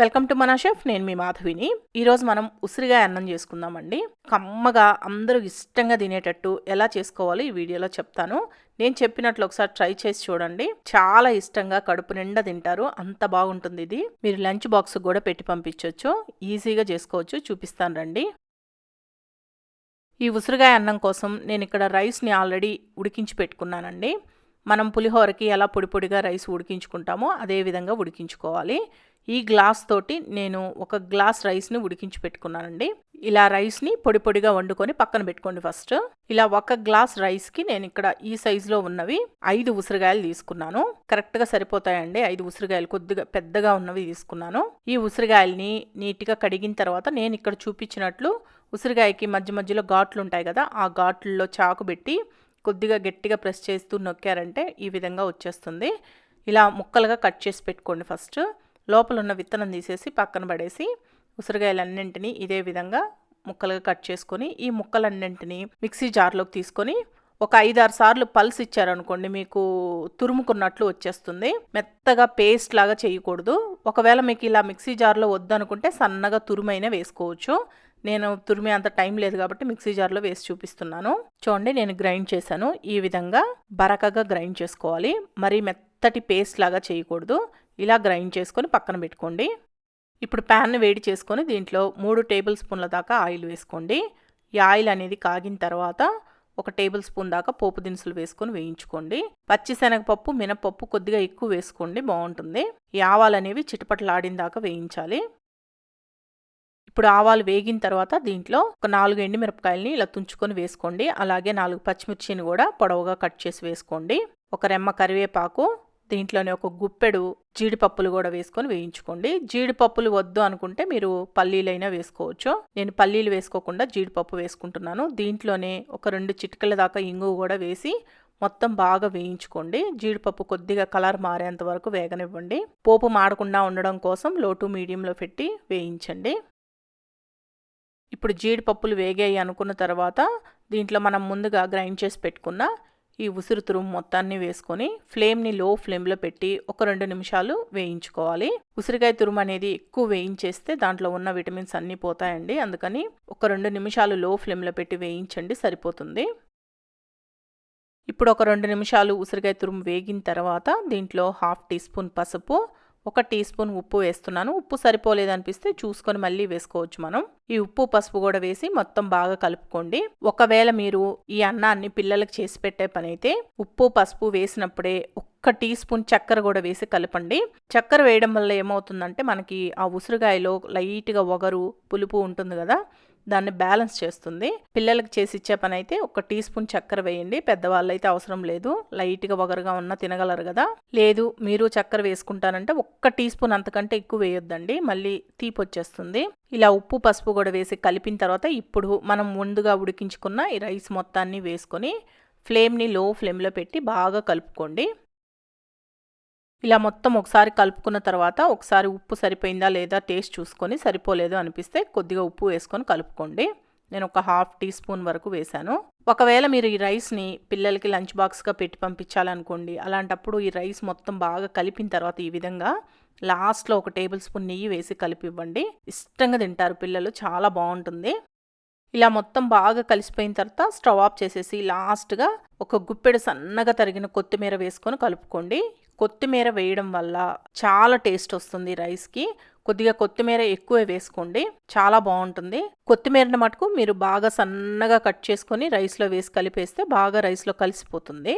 Welcome to మన chef నేను మీ మాధవిని. ఈరోజు మనం ఉసిరిగా అన్నం చేసుకుందామండి. కమ్మగా అందరూ ఇష్టంగా తినేటట్టు ఎలా చేసుకోవాలో ఈ వీడియోలో చెప్తాను. నేను చెప్పినట్లు ఒకసారి ట్రై చేసి చూడండి. చాలా ఇష్టంగా కడుపు నిండా తింటారు. అంత బాగుంటుంది ఇది. మీరు లంచ్ బాక్స్ కూడా పెట్టి పంపించవచ్చు ఈజీగా చేసుకోవచ్చు. చూపిస్తాను రండి. ఈ ఉసిరిగాయ అన్నం కోసం నేను ఇక్కడ రైస్ని ఆల్రెడీ ఉడికించి పెట్టుకున్నానండి. మనం పులిహోరకి ఎలా పొడి పొడిగా రైస్ ఉడికించుకుంటామో అదే విధంగా ఉడికించుకోవాలి. ఈ గ్లాస్ తోటి నేను ఒక గ్లాస్ రైస్ని ఉడికించి పెట్టుకున్నానండి. ఇలా రైస్ని పొడి పొడిగా వండుకొని పక్కన పెట్టుకోండి ఫస్ట్. ఇలా ఒక గ్లాస్ రైస్కి నేను ఇక్కడ ఈ సైజులో ఉన్నవి ఐదు ఉసిరికాయలు తీసుకున్నాను. కరెక్ట్గా సరిపోతాయండి. ఐదు ఉసిరికాయలు కొద్దిగా పెద్దగా ఉన్నవి తీసుకున్నాను. ఈ ఉసిరికాయల్ని నీట్గా కడిగిన తర్వాత నేను ఇక్కడ చూపించినట్లు ఉసిరికాయకి మధ్య మధ్యలో ఘాట్లు ఉంటాయి కదా ఆ ఘాట్లలో చాకు పెట్టి కొద్దిగా గట్టిగా ప్రెస్ చేస్తూ నొక్కారంటే ఈ విధంగా వచ్చేస్తుంది. ఇలా ముక్కలుగా కట్ చేసి పెట్టుకోండి ఫస్ట్. లోపల ఉన్న విత్తనం తీసేసి పక్కన పడేసి ఉసిరికాయలన్నింటినీ ఇదే విధంగా ముక్కలుగా కట్ చేసుకొని ఈ ముక్కలన్నింటినీ మిక్సీ జార్లోకి తీసుకొని ఒక ఐదారు సార్లు పల్స్ ఇచ్చారనుకోండి మీకు తురుముకున్నట్లు వచ్చేస్తుంది. మెత్తగా పేస్ట్ లాగా చేయకూడదు. ఒకవేళ మీకు ఇలా మిక్సీ జార్లో వద్దనుకుంటే సన్నగా తురుమైన వేసుకోవచ్చు. నేను తురిమే అంత టైం లేదు కాబట్టి మిక్సీ జార్లో వేసి చూపిస్తున్నాను. చూడండి నేను గ్రైండ్ చేశాను. ఈ విధంగా బరకగా గ్రైండ్ చేసుకోవాలి. మరి మెత్తటి పేస్ట్ లాగా చేయకూడదు. ఇలా గ్రైండ్ చేసుకొని పక్కన పెట్టుకోండి. ఇప్పుడు ప్యాన్ వేడి చేసుకొని దీంట్లో మూడు టేబుల్ స్పూన్ల దాకా ఆయిల్ వేసుకోండి. ఈ ఆయిల్ అనేది కాగిన తర్వాత ఒక టేబుల్ స్పూన్ దాకా పోపు దినుసులు వేసుకొని వేయించుకోండి. పచ్చిశనగపప్పు మినపప్పు కొద్దిగా ఎక్కువ వేసుకోండి బాగుంటుంది. ఈ ఆవాలు అనేవి చిటపటలాడిన దాకా వేయించాలి. ఇప్పుడు ఆవాలు వేగిన తర్వాత దీంట్లో ఒక నాలుగు ఎండిమిరపకాయలని ఇలా తుంచుకొని వేసుకోండి. అలాగే నాలుగు పచ్చిమిర్చిని కూడా పొడవుగా కట్ చేసి వేసుకోండి. ఒక రెమ్మ కరివేపాకు దీంట్లోనే ఒక గుప్పెడు జీడిపప్పులు కూడా వేసుకొని వేయించుకోండి. జీడిపప్పులు వద్దు అనుకుంటే మీరు పల్లీలైనా వేసుకోవచ్చు. నేను పల్లీలు వేసుకోకుండా జీడిపప్పు వేసుకుంటున్నాను. దీంట్లోనే ఒక రెండు చిటికల దాకా ఇంగు కూడా వేసి మొత్తం బాగా వేయించుకోండి. జీడిపప్పు కొద్దిగా కలర్ మారేంత వరకు వేగనివ్వండి. పోపు మాడకుండా ఉండడం కోసం లో టు మీడియంలో పెట్టి వేయించండి. ఇప్పుడు జీడిపప్పులు వేగాయి అనుకున్న తర్వాత దీంట్లో మనం ముందుగా గ్రైండ్ చేసి పెట్టుకున్న ఈ ఉసిరి తురుము మొత్తాన్ని వేసుకొని ఫ్లేమ్ని లో ఫ్లేమ్లో పెట్టి ఒక రెండు నిమిషాలు వేయించుకోవాలి. ఉసిరికాయ తురుము అనేది ఎక్కువ వేయించేస్తే దాంట్లో ఉన్న విటమిన్స్ అన్నీ పోతాయండి. అందుకని ఒక రెండు నిమిషాలు లో ఫ్లేమ్లో పెట్టి వేయించండి సరిపోతుంది. ఇప్పుడు ఒక రెండు నిమిషాలు ఉసిరికాయ తురుము వేగిన తర్వాత దీంట్లో హాఫ్ టీ స్పూన్ పసుపు ఒక టీ స్పూన్ ఉప్పు వేస్తున్నాను. ఉప్పు సరిపోలేదనిపిస్తే చూసుకొని మళ్ళీ వేసుకోవచ్చు మనం. ఈ ఉప్పు పసుపు కూడా వేసి మొత్తం బాగా కలుపుకోండి. ఒకవేళ మీరు ఈ అన్నాన్ని పిల్లలకు చేసి పెట్టే పని అయితే ఉప్పు పసుపు వేసినప్పుడే ఒక్క టీ స్పూన్ చక్కెర కూడా వేసి కలపండి. చక్కెర వేయడం వల్ల ఏమవుతుందంటే మనకి ఆ ఉసిరికాయలో లైట్గా ఒగరు పులుపు ఉంటుంది కదా దాన్ని బ్యాలెన్స్ చేస్తుంది. పిల్లలకి చేసి ఇచ్చే పని అయితే ఒక టీ స్పూన్ చక్కెర వేయండి. పెద్దవాళ్ళు అయితే అవసరం లేదు. లైట్గా వగరుగా ఉన్న తినగలరు కదా. లేదు మీరు చక్కెర వేసుకుంటారంటే ఒక్క టీ స్పూన్ అంతకంటే ఎక్కువ వేయొద్దండి. మళ్ళీ తీపి వచ్చేస్తుంది. ఇలా ఉప్పు పసుపు కూడా వేసి కలిపిన తర్వాత ఇప్పుడు మనం ముందుగా ఉడికించుకున్న ఈ రైస్ మొత్తాన్ని వేసుకొని ఫ్లేమ్ని లో ఫ్లేమ్లో పెట్టి బాగా కలుపుకోండి. ఇలా మొత్తం ఒకసారి కలుపుకున్న తర్వాత ఒకసారి ఉప్పు సరిపోయిందా లేదా టేస్ట్ చూసుకొని సరిపోలేదు అనిపిస్తే కొద్దిగా ఉప్పు వేసుకొని కలుపుకోండి. నేను ఒక హాఫ్ టీ స్పూన్ వరకు వేశాను. ఒకవేళ మీరు ఈ రైస్ని పిల్లలకి లంచ్ బాక్స్గా పెట్టి పంపించాలనుకోండి అలాంటప్పుడు ఈ రైస్ మొత్తం బాగా కలిపిన తర్వాత ఈ విధంగా లాస్ట్లో ఒక టేబుల్ స్పూన్ నెయ్యి వేసి కలిపివ్వండి. ఇష్టంగా తింటారు పిల్లలు చాలా బాగుంటుంది. ఇలా మొత్తం బాగా కలిసిపోయిన తర్వాత స్టవ్ ఆఫ్ చేసేసి లాస్ట్గా ఒక గుప్పెడు సన్నగా తరిగిన కొత్తిమీర వేసుకొని కలుపుకోండి. కొత్తిమీర వేయడం వల్ల చాలా టేస్ట్ వస్తుంది రైస్కి. కొద్దిగా కొత్తిమీర ఎక్కువ వేసుకోండి చాలా బాగుంటుంది. కొత్తిమీరని మటుకు మీరు బాగా సన్నగా కట్ చేసుకొని రైస్లో వేసి కలిపేస్తే బాగా రైస్లో కలిసిపోతుంది.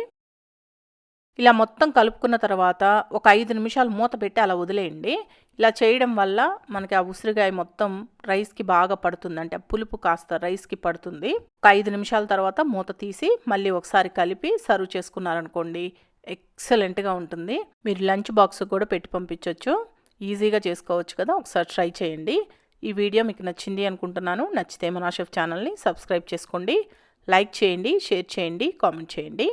ఇలా మొత్తం కలుపుకున్న తర్వాత ఒక ఐదు నిమిషాలు మూత పెట్టి అలా వదిలేయండి. ఇలా చేయడం వల్ల మనకి ఆ ఉసిరికాయ మొత్తం రైస్కి బాగా పడుతుంది. అంటే పులుపు కాస్త రైస్కి పడుతుంది. ఒక ఐదు నిమిషాల తర్వాత మూత తీసి మళ్ళీ ఒకసారి కలిపి సర్వ్ చేసుకున్నారనుకోండి ఎక్సలెంట్గా ఉంటుంది. మీరు లంచ్ బాక్స్ కూడా పెట్టి పంపించవచ్చు ఈజీగా చేసుకోవచ్చు కదా. ఒకసారి ట్రై చేయండి. ఈ వీడియో మీకు నచ్చింది అనుకుంటున్నాను. నచ్చితే మనాషెఫ్ ఛానల్ని సబ్స్క్రైబ్ చేసుకోండి. లైక్ చేయండి షేర్ చేయండి కామెంట్ చేయండి.